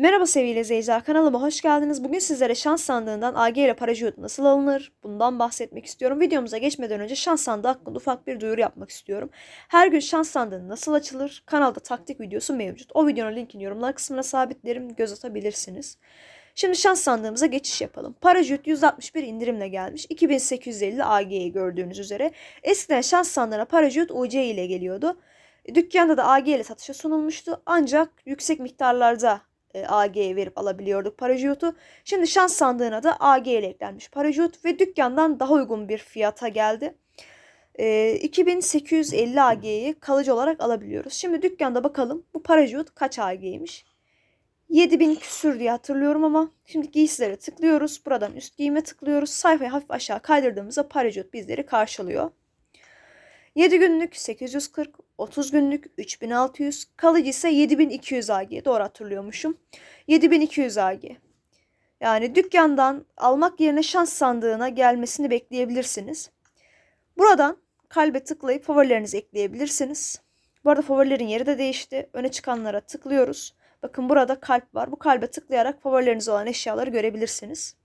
Merhaba sevgili izleyiciler kanalıma hoş geldiniz. Bugün sizlere şans sandığından AG ile paracığıt nasıl alınır bundan bahsetmek istiyorum. Videomuza geçmeden önce şans sandığı hakkında ufak bir duyuru yapmak istiyorum. Her gün şans sandığı nasıl açılır kanalda taktik videosu mevcut. O videonun linkini yorumlar kısmına sabitlerim göz atabilirsiniz. Şimdi şans sandığımıza geçiş yapalım. Paracığıt 161 indirimle gelmiş. 2850 AG'yi gördüğünüz üzere. Eskiden şans sandığına paracığıt UC ile geliyordu. Dükkanda da AG ile satışa sunulmuştu. Ancak yüksek miktarlarda e, AG'ye verip alabiliyorduk parajutu. Şimdi şans sandığına da AG ile eklenmiş parajut ve dükkandan daha uygun bir fiyata geldi. E, 2850 AG'yi kalıcı olarak alabiliyoruz. Şimdi dükkanda bakalım bu parajut kaç AG'ymiş. 7000 küsür diye hatırlıyorum ama şimdi giysilere tıklıyoruz. Buradan üst giyime tıklıyoruz. Sayfayı hafif aşağı kaydırdığımızda parajut bizleri karşılıyor. 7 günlük 840, 30 günlük 3600, kalıcı ise 7200 AG. Doğru hatırlıyormuşum. 7200 AG. Yani dükkandan almak yerine şans sandığına gelmesini bekleyebilirsiniz. Buradan kalbe tıklayıp favorilerinizi ekleyebilirsiniz. Bu arada favorilerin yeri de değişti. Öne çıkanlara tıklıyoruz. Bakın burada kalp var. Bu kalbe tıklayarak favorileriniz olan eşyaları görebilirsiniz.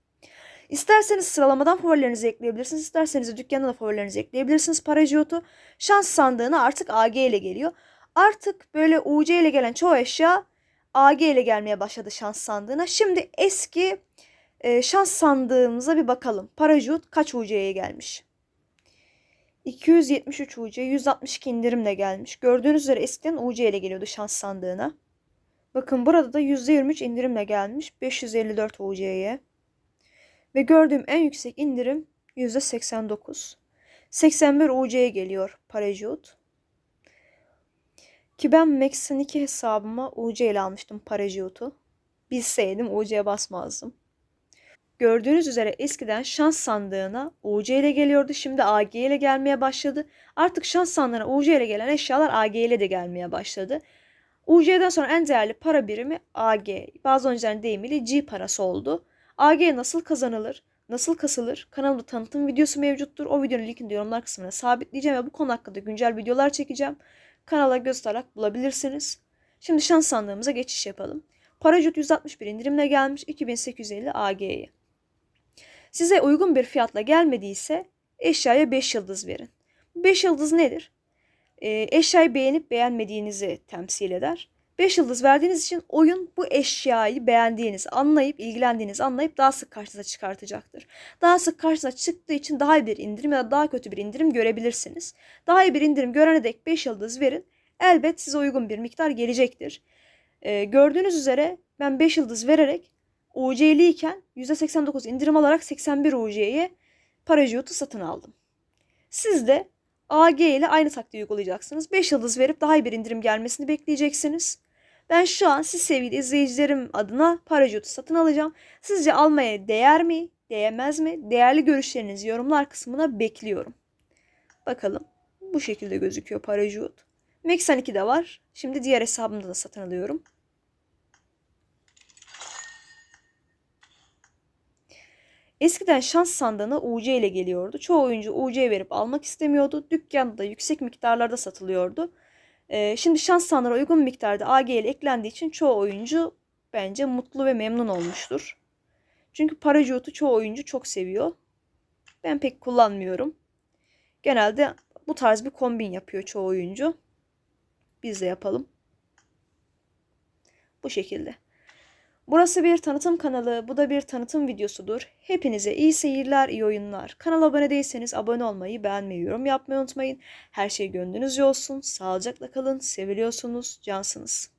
İsterseniz sıralamadan favorilerinizi ekleyebilirsiniz. İsterseniz dükkanda da favorilerinizi ekleyebilirsiniz. Parajiyotu şans sandığına artık AG ile geliyor. Artık böyle UC ile gelen çoğu eşya AG ile gelmeye başladı şans sandığına. Şimdi eski e, şans sandığımıza bir bakalım. Parajut kaç UC'ye gelmiş? 273 UC, 162 indirimle gelmiş. Gördüğünüz üzere eskiden UC ile geliyordu şans sandığına. Bakın burada da %23 indirimle gelmiş. 554 UC'ye. Ve gördüğüm en yüksek indirim %89. 81 UC'ye geliyor Parajut. Ki ben Max'in 2 hesabıma UC ile almıştım Parajut'u. Bilseydim UC'ye basmazdım. Gördüğünüz üzere eskiden şans sandığına UC ile geliyordu. Şimdi AG ile gelmeye başladı. Artık şans sandığına UC ile gelen eşyalar AG ile de gelmeye başladı. UC'den sonra en değerli para birimi AG. Bazı oyuncuların deyimiyle G parası oldu. AG nasıl kazanılır? Nasıl kasılır? Kanalımda tanıtım videosu mevcuttur. O videonun linkini yorumlar kısmına sabitleyeceğim ve bu konu hakkında güncel videolar çekeceğim. Kanala göz atarak bulabilirsiniz. Şimdi şans sandığımıza geçiş yapalım. Paracut 161 indirimle gelmiş 2850 AG'ye. Size uygun bir fiyatla gelmediyse eşyaya 5 yıldız verin. 5 yıldız nedir? E, eşyayı beğenip beğenmediğinizi temsil eder. 5 yıldız verdiğiniz için oyun bu eşyayı beğendiğiniz, anlayıp, ilgilendiğiniz anlayıp daha sık karşınıza çıkartacaktır. Daha sık karşınıza çıktığı için daha iyi bir indirim ya da daha kötü bir indirim görebilirsiniz. Daha iyi bir indirim görene dek 5 yıldız verin. Elbet size uygun bir miktar gelecektir. Ee, gördüğünüz üzere ben 5 yıldız vererek UC'li iken %89 indirim alarak 81 UC'ye parajutu satın aldım. Siz de AG ile aynı taktiği uygulayacaksınız. 5 yıldız verip daha iyi bir indirim gelmesini bekleyeceksiniz. Ben şu an siz sevgili izleyicilerim adına parajutu satın alacağım. Sizce almaya değer mi, değmez mi? Değerli görüşlerinizi yorumlar kısmına bekliyorum. Bakalım. Bu şekilde gözüküyor parajut. Mexan 2 de var. Şimdi diğer hesabımda da satın alıyorum. Eskiden şans sandığına UC ile geliyordu. Çoğu oyuncu UC verip almak istemiyordu. Dükkanda yüksek miktarlarda satılıyordu. Ee, şimdi şans sandığına uygun miktarda AG ile eklendiği için çoğu oyuncu bence mutlu ve memnun olmuştur. Çünkü parajutu çoğu oyuncu çok seviyor. Ben pek kullanmıyorum. Genelde bu tarz bir kombin yapıyor çoğu oyuncu. Biz de yapalım. Bu şekilde. Burası bir tanıtım kanalı, bu da bir tanıtım videosudur. Hepinize iyi seyirler, iyi oyunlar. Kanala abone değilseniz abone olmayı, beğenmeyi, yorum yapmayı unutmayın. Her şey gönlünüzce olsun. Sağlıcakla kalın, seviliyorsunuz, cansınız.